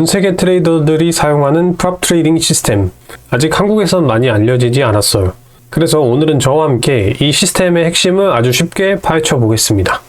전 세계 트레이더들이 사용하는 프랍 트레이딩 시스템. 아직 한국에선 많이 알려지지 않았어요. 그래서 오늘은 저와 함께 이 시스템의 핵심을 아주 쉽게 파헤쳐 보겠습니다.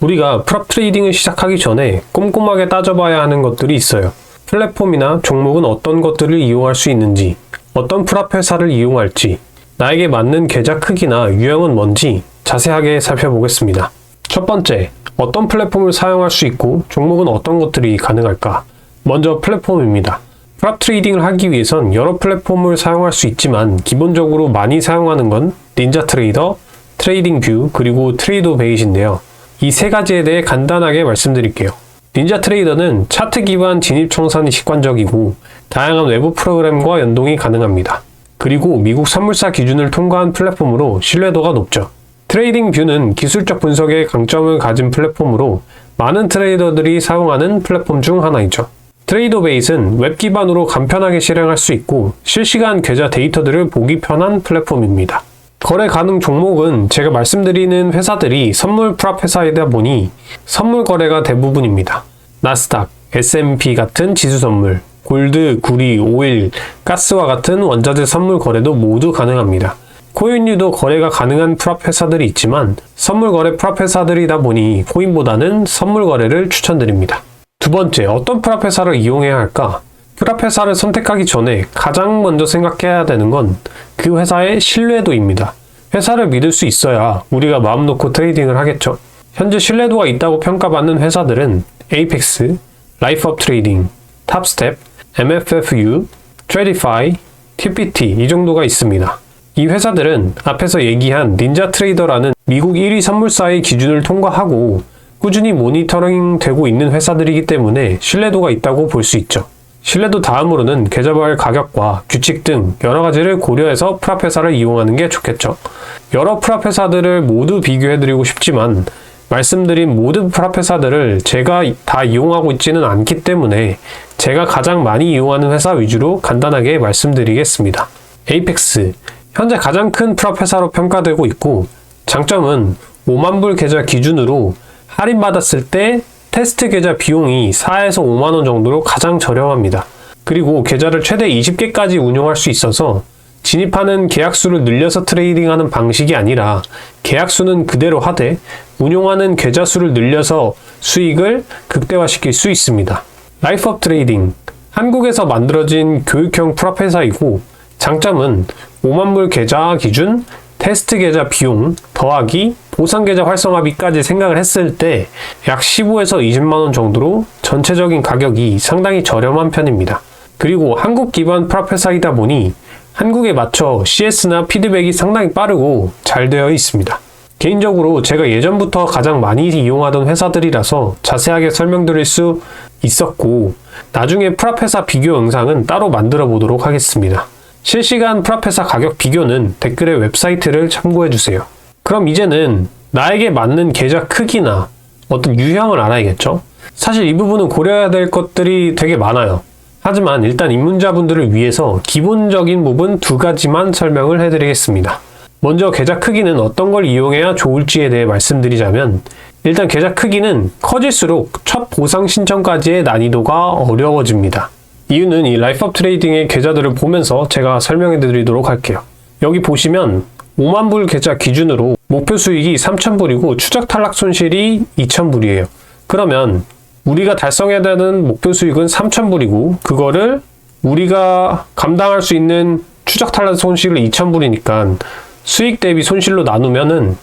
우리가 프랍 트레이딩을 시작하기 전에 꼼꼼하게 따져봐야 하는 것들이 있어요. 플랫폼이나 종목은 어떤 것들을 이용할 수 있는지, 어떤 프랍 회사를 이용할지, 나에게 맞는 계좌 크기나 유형은 뭔지 자세하게 살펴보겠습니다. 첫 번째, 어떤 플랫폼을 사용할 수 있고 종목은 어떤 것들이 가능할까? 먼저 플랫폼입니다. 프랍 트레이딩을 하기 위해선 여러 플랫폼을 사용할 수 있지만 기본적으로 많이 사용하는 건 닌자 트레이더, 트레이딩 뷰, 그리고 트레이도 베이시인데요. 이 세 가지에 대해 간단하게 말씀드릴게요. 닌자 트레이더는 차트 기반 진입 청산이 직관적이고 다양한 외부 프로그램과 연동이 가능합니다. 그리고 미국 선물사 기준을 통과한 플랫폼으로 신뢰도가 높죠. 트레이딩 뷰는 기술적 분석에 강점을 가진 플랫폼으로 많은 트레이더들이 사용하는 플랫폼 중 하나이죠. 트레이더 베이스는 웹 기반으로 간편하게 실행할 수 있고 실시간 계좌 데이터들을 보기 편한 플랫폼입니다. 거래 가능 종목은 제가 말씀드리는 회사들이 선물 프랍 회사이다 보니 선물 거래가 대부분입니다. 나스닥, S&P 같은 지수 선물, 골드, 구리, 오일, 가스와 같은 원자재 선물 거래도 모두 가능합니다. 코인류도 거래가 가능한 프랍 회사들이 있지만 선물 거래 프랍 회사들이다 보니 코인보다는 선물 거래를 추천드립니다. 두 번째, 어떤 프랍 회사를 이용해야 할까? 프랍 회사를 선택하기 전에 가장 먼저 생각해야 되는 건 그 회사의 신뢰도입니다. 회사를 믿을 수 있어야 우리가 마음 놓고 트레이딩을 하겠죠. 현재 신뢰도가 있다고 평가받는 회사들은 에이펙스, 라이프업 트레이딩, 탑스텝, MFFU, 트레디파이, TPT 이 정도가 있습니다. 이 회사들은 앞에서 얘기한 닌자 트레이더라는 미국 1위 선물사의 기준을 통과하고 꾸준히 모니터링 되고 있는 회사들이기 때문에 신뢰도가 있다고 볼 수 있죠. 신뢰도 다음으로는 계좌별 가격과 규칙 등 여러 가지를 고려해서 프랍 회사를 이용하는 게 좋겠죠. 여러 프랍 회사들을 모두 비교해드리고 싶지만 말씀드린 모든 프랍 회사들을 제가 다 이용하고 있지는 않기 때문에 제가 가장 많이 이용하는 회사 위주로 간단하게 말씀드리겠습니다. 에이펙스 현재 가장 큰 프랍 회사로 평가되고 있고 장점은 5만 불 계좌 기준으로 할인받았을 때 테스트 계좌 비용이 4에서 5만 원 정도로 가장 저렴합니다. 그리고 계좌를 최대 20개까지 운용할 수 있어서 진입하는 계약수를 늘려서 트레이딩하는 방식이 아니라 계약수는 그대로 하되 운용하는 계좌 수를 늘려서 수익을 극대화시킬 수 있습니다. 라이프업 트레이딩 한국에서 만들어진 교육형 프랍 회사이고 장점은 5만 불 계좌 기준 테스트 계좌 비용 더하기 보상 계좌 활성화비까지 생각을 했을 때 약 15에서 20만 원 정도로 전체적인 가격이 상당히 저렴한 편입니다. 그리고 한국 기반 프랍 회사이다 보니 한국에 맞춰 CS나 피드백이 상당히 빠르고 잘 되어 있습니다. 개인적으로 제가 예전부터 가장 많이 이용하던 회사들이라서 자세하게 설명드릴 수 있었고 나중에 프랍 회사 비교 영상은 따로 만들어 보도록 하겠습니다. 실시간 프랍 회사 가격 비교는 댓글에 웹사이트를 참고해 주세요. 그럼 이제는 나에게 맞는 계좌 크기나 어떤 유형을 알아야겠죠? 사실 이 부분은 고려해야 될 것들이 되게 많아요. 하지만 일단 입문자분들을 위해서 기본적인 부분 두 가지만 설명을 해드리겠습니다. 먼저 계좌 크기는 어떤 걸 이용해야 좋을지에 대해 말씀드리자면 일단 계좌 크기는 커질수록 첫 보상 신청까지의 난이도가 어려워집니다. 이유는 이 라이프업 트레이딩의 계좌들을 보면서 제가 설명해 드리도록 할게요. 여기 보시면 5만 불 계좌 기준으로 목표 수익이 3,000불이고 추적 탈락 손실이 2,000불이에요. 그러면 우리가 달성해야 되는 목표 수익은 3,000불이고 그거를 우리가 감당할 수 있는 추적 탈락 손실을 2,000불이니까 수익 대비 손실로 나누면은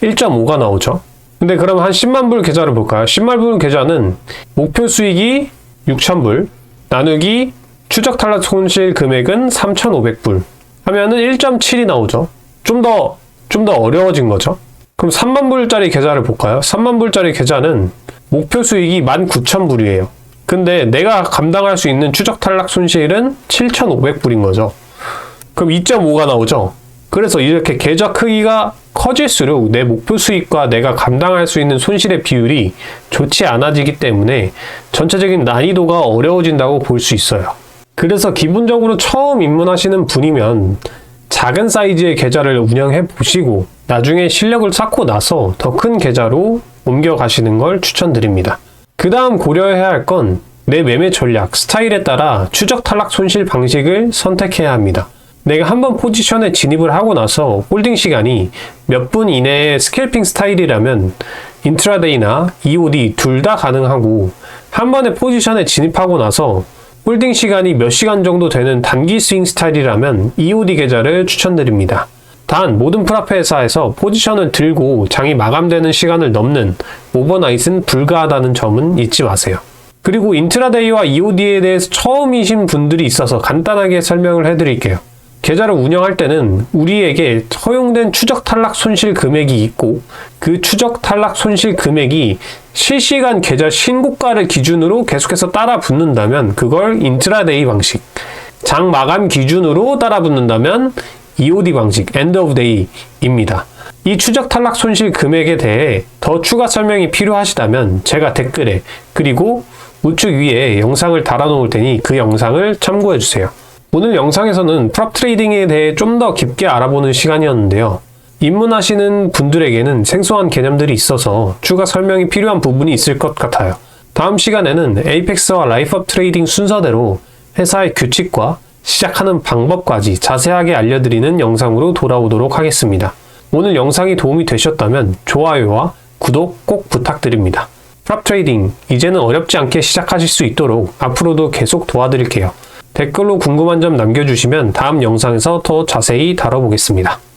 1.5가 나오죠. 근데 그럼 한 10만 불 계좌를 볼까요? 10만 불 계좌는 목표 수익이 6,000불 나누기 추적 탈락 손실 금액은 3,500불 하면은 1.7이 나오죠. 좀 더, 좀 더 어려워진 거죠. 그럼 3만 불짜리 계좌를 볼까요? 3만 불짜리 계좌는 목표 수익이 19,000불이에요. 근데 내가 감당할 수 있는 추적 탈락 손실은 7,500불인 거죠. 그럼 2.5가 나오죠. 그래서 이렇게 계좌 크기가 커질수록 내 목표 수익과 내가 감당할 수 있는 손실의 비율이 좋지 않아지기 때문에 전체적인 난이도가 어려워진다고 볼 수 있어요. 그래서 기본적으로 처음 입문하시는 분이면 작은 사이즈의 계좌를 운영해 보시고 나중에 실력을 쌓고 나서 더 큰 계좌로 옮겨가시는 걸 추천드립니다. 그 다음 고려해야 할 건 내 매매 전략, 스타일에 따라 추적 탈락 손실 방식을 선택해야 합니다. 내가 한 번 포지션에 진입을 하고 나서 홀딩 시간이 몇 분 이내의 스캘핑 스타일이라면 인트라데이나 EOD 둘 다 가능하고 한 번에 포지션에 진입하고 나서 홀딩 시간이 몇 시간 정도 되는 단기 스윙 스타일이라면 EOD 계좌를 추천드립니다. 단 모든 프라페 회사에서 포지션을 들고 장이 마감되는 시간을 넘는 오버나잇은 불가하다는 점은 잊지 마세요. 그리고 인트라데이와 EOD에 대해서 처음이신 분들이 있어서 간단하게 설명을 해드릴게요. 계좌를 운영할 때는 우리에게 허용된 추적 탈락 손실 금액이 있고 그 추적 탈락 손실 금액이 실시간 계좌 신고가를 기준으로 계속해서 따라 붙는다면 그걸 인트라데이 방식 장 마감 기준으로 따라 붙는다면 EOD 방식 End of Day입니다. 이 추적 탈락 손실 금액에 대해 더 추가 설명이 필요하시다면 제가 댓글에 그리고 우측 위에 영상을 달아놓을 테니 그 영상을 참고해 주세요. 오늘 영상에서는 프랍 트레이딩에 대해 좀 더 깊게 알아보는 시간이었는데요. 입문하시는 분들에게는 생소한 개념들이 있어서 추가 설명이 필요한 부분이 있을 것 같아요. 다음 시간에는 에이펙스와 라이프업 트레이딩 순서대로 회사의 규칙과 시작하는 방법까지 자세하게 알려드리는 영상으로 돌아오도록 하겠습니다. 오늘 영상이 도움이 되셨다면 좋아요와 구독 꼭 부탁드립니다. 프랍 트레이딩 이제는 어렵지 않게 시작하실 수 있도록 앞으로도 계속 도와드릴게요. 댓글로 궁금한 점 남겨주시면 다음 영상에서 더 자세히 다뤄보겠습니다.